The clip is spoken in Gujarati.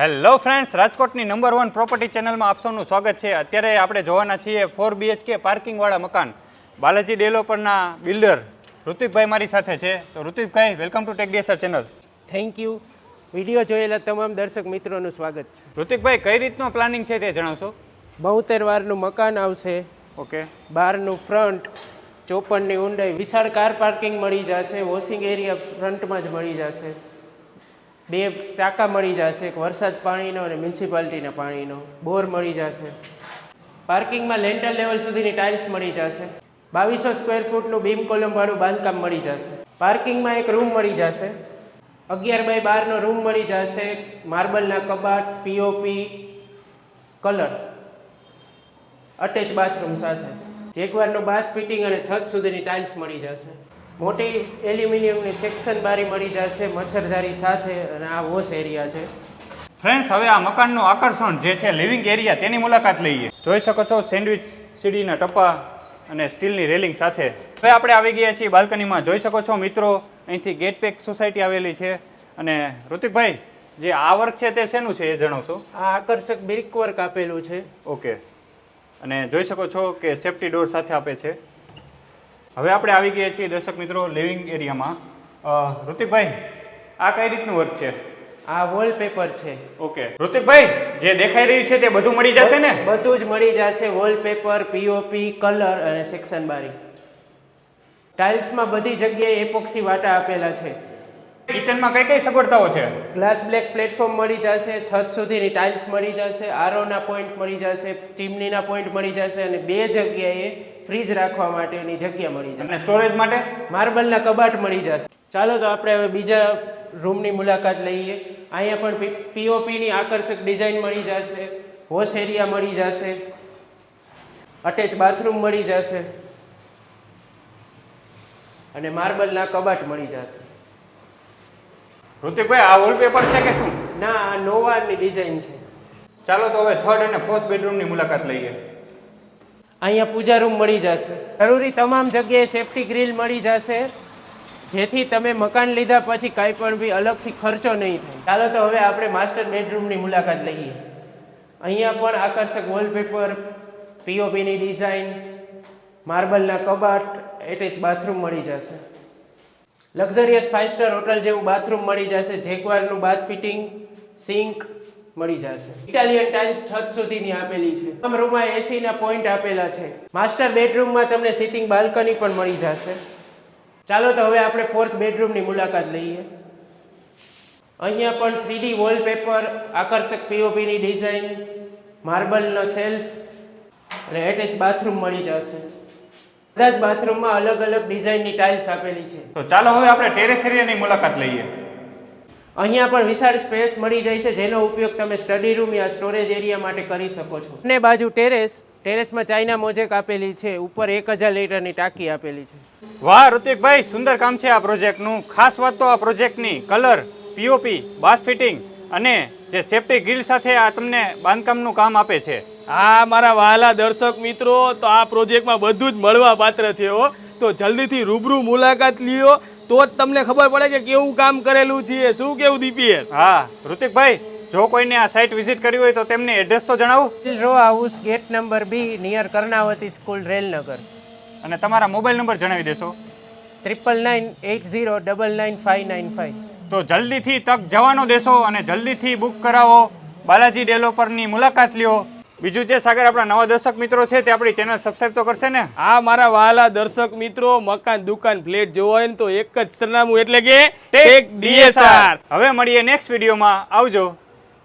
હેલો ફ્રેન્ડ્સ રાજકોટની નંબર વન પ્રોપર્ટી ચેનલમાં આપ સૌનું સ્વાગત છે. અત્યારે આપણે જોવાના છીએ ફોર બીએચકે પાર્કિંગવાળા મકાન. બાલાજી ડેવલપરના બિલ્ડર ઋતિકભાઈ મારી સાથે છે. તો ઋતિકભાઈ welcome to tech DSR channel thank you video જોયેલા તમામ દર્શક મિત્રોનું સ્વાગત છે. ઋતિકભાઈ કઈ રીતનો પ્લાનિંગ છે તે જણાવશો? બોતેર વારનું મકાન આવશે. ઓકે બહારનું ફ્રન્ટ ચોપનની ઊંડાઈ. વિશાળ કાર પાર્કિંગ મળી જશે. વોશિંગ એરિયા ફ્રન્ટમાં જ મળી જશે. બે ટાંકા મળી જશે, એક વરસાદ પાણીનો અને મ્યુનિસિપાલિટીના પાણીનો. બોર મળી જશે. પાર્કિંગમાં લેન્ટર લેવલ સુધીની ટાઇલ્સ મળી જશે. બાવીસો સ્ક્વેર ફૂટનું બીમ કોલમવાળું બાંધકામ મળી જશે. પાર્કિંગમાં એક રૂમ મળી જશે. અગિયાર બાય બારનો રૂમ મળી જશે. માર્બલના કબાટ પીઓપી કલર. અટેચ બાથરૂમ સાથે. જેકવારનું બાથ ફિટિંગ અને છત સુધીની ટાઇલ્સ મળી જશે. મોટી એલ્યુમિનિયમની સેક્શન બારી મળી જશે મચ્છરજારી સાથે અને આ વોશ એરિયા છે. ફ્રેન્ડ્સ હવે આ મકાનનું આકર્ષણ જે છે લિવિંગ એરિયા તેની મુલાકાત લઈએ. જોઈ શકો છો સેન્ડવિચ સીડીના ટપ્પા અને સ્ટીલની રેલિંગ સાથે. હવે આપણે આવી ગયા છીએ બાલ્કનીમાં. જોઈ શકો છો મિત્રો અહીંથી ગેટ પેક સોસાયટી આવેલી છે. અને ઋતિકભાઈ જે આ વર્ક છે તે શેનું છે એ જણાવશો? આ આકર્ષક બ્રિક વર્ક આપેલું છે. ઓકે અને જોઈ શકો છો કે સેફ્ટી ડોર સાથે આપે છે. હવે આપણે આવી ગયા છીએ દર્શક મિત્રો લિવિંગ એરિયામાં ઋતિકભાઈ આ કઈ રીતનું વર્ક છે? આ વોલપેપર છે. ઓકે ઋતિકભાઈ જે દેખાઈ રહ્યું છે તે બધું મળી જશે ને? બધું જ મળી જશે વોલપેપર પીઓપી કલર અને સેક્શન બારી. ટાઇલ્સમાં બધી જગ્યાએ એપોક્સી વાટા આપેલા છે. કિચનમાં કઈ કઈ સગવડતાઓ છે? ગ્લાસ બ્લેક પ્લેટફોર્મ મળી જશે છત સુધીની ટાઇલ્સ મળી જશે આરોના પોઈન્ટ મળી જશે ચીમનીના પોઈન્ટ મળી જશે અને બે જગ્યાએ ફ્રીજ રાખવા માટેની જગ્યા મળી જશે. અને સ્ટોરેજ માટે? માર્બલના કબાટ મળી જશે. ચાલો તો આપણે હવે બીજા રૂમની મુલાકાત લઈએ. અહીંયા પણ પીઓપીની આકર્ષક ડિઝાઇન મળી જશે વોશ એરિયા મળી જશે અટેચ બાથરૂમ મળી જશે અને માર્બલના કબાટ મળી જશે. ઋતિકભાઈ આ વોલપેપર છે કે શું? ના આ નોવાની ડિઝાઇન છે. ચાલો તો હવે થર્ડ અને ફોર્થ બેડરૂમની મુલાકાત લઈએ. અહીંયા પૂજા રૂમ મળી જશે. જરૂરી તમામ જગ્યાએ સેફટી ગ્રીલ મળી જશે. જેથી તમે મકાન લીધા પછી કાંઈ પણ બી અલગથી ખર્ચો નહીં થાય. ચાલો તો હવે આપણે માસ્ટર બેડરૂમની મુલાકાત લઈએ. અહીંયા પણ આકર્ષક વોલપેપર પીઓપીની ડિઝાઇન માર્બલના કબાટ એટેચ બાથરૂમ મળી જશે. લક્ઝરિયસ ફાઇવ સ્ટાર હોટલ જેવું બાથરૂમ મળી જશે જેકવારનું બાથ ફિટિંગ સિંક મળી જશે. ઇટાલિયન ટાઇલ્સ છત સુધીની આપેલી છે. તમામ રૂમમાં એસીના પોઈન્ટ આપેલા છે. માસ્ટર બેડરૂમમાં તમને સિટિંગ બાલ્કની પણ મળી જશે. ચાલો તો હવે આપણે ફોર્થ બેડરૂમની મુલાકાત લઈએ. અહીંયા પણ થ્રીડી વોલપેપર આકર્ષક પીઓપીની ડિઝાઇન માર્બલનો સેલ્ફ અને એટેચ બાથરૂમ મળી જશે. બધા જ બાથરૂમમાં અલગ અલગ ડિઝાઇનની ટાઇલ્સ આપેલી છે. તો ચાલો હવે આપણે ટેરેસ એરિયાની મુલાકાત લઈએ. અહીંયા પણ વિશાળ સ્પેસ મળી જાય છે જેનો ઉપયોગ તમે સ્ટડી રૂમ યા સ્ટોરેજ એરિયા માટે કરી શકો છો. અને બાજુ ટેરેસ ટેરેસમાં ચાઇના મોજેક આપેલી છે ઉપર એક હજાર લીટરની ટાંકી આપેલી છે. વાહ ઋતિકભાઈ સુંદર કામ છે આ પ્રોજેક્ટનું. ખાસ વાત તો આ પ્રોજેક્ટની કલર પીઓપી બાથ ફિટિંગ અને જે સેફ્ટી ગ્રીલ સાથે આ તમને બાંધકામનું કામ આપે છે. હા મારા વહાલા દર્શક મિત્રો તો આ પ્રોજેક્ટમાં બધું જ મળવા પાત્ર છે હો. તો જલ્દીથી રૂબરૂ મુલાકાત લ્યો. તો જ તમને ખબર પડે કે કેવું કામ કરેલું છે. શું કેવું દીપીએસ હા ઋતિકભાઈ જો કોઈને આ સાઇટ વિઝિટ કરવી હોય તો તેમને એડ્રેસ તો જણાવો. Row house gate number B near Karnavati school Railnagar. અને તમારા મોબાઈલ નંબર જણાવી દેશો. Triple nine eight zero double nine five nine five. તો જલ્દીથી તક જવાનો દેશો અને જલ્દીથી બુક કરાવો. બાલાજી ડેવલપરની મુલાકાત લ્યો. બીજું જે સાગર આપણા નવા દર્શક મિત્રો છે તે આપણી ચેનલ સબસ્ક્રાઇબ તો કરશે ને? હા મારા વાલા દર્શક મિત્રો મકાન દુકાન ફ્લેટ જોવા હોય ને તો એક જ સરનામું એટલે કે ટેક ડીએસઆર હવે મળીએ નેક્સ્ટ વિડીયોમાં આવજો.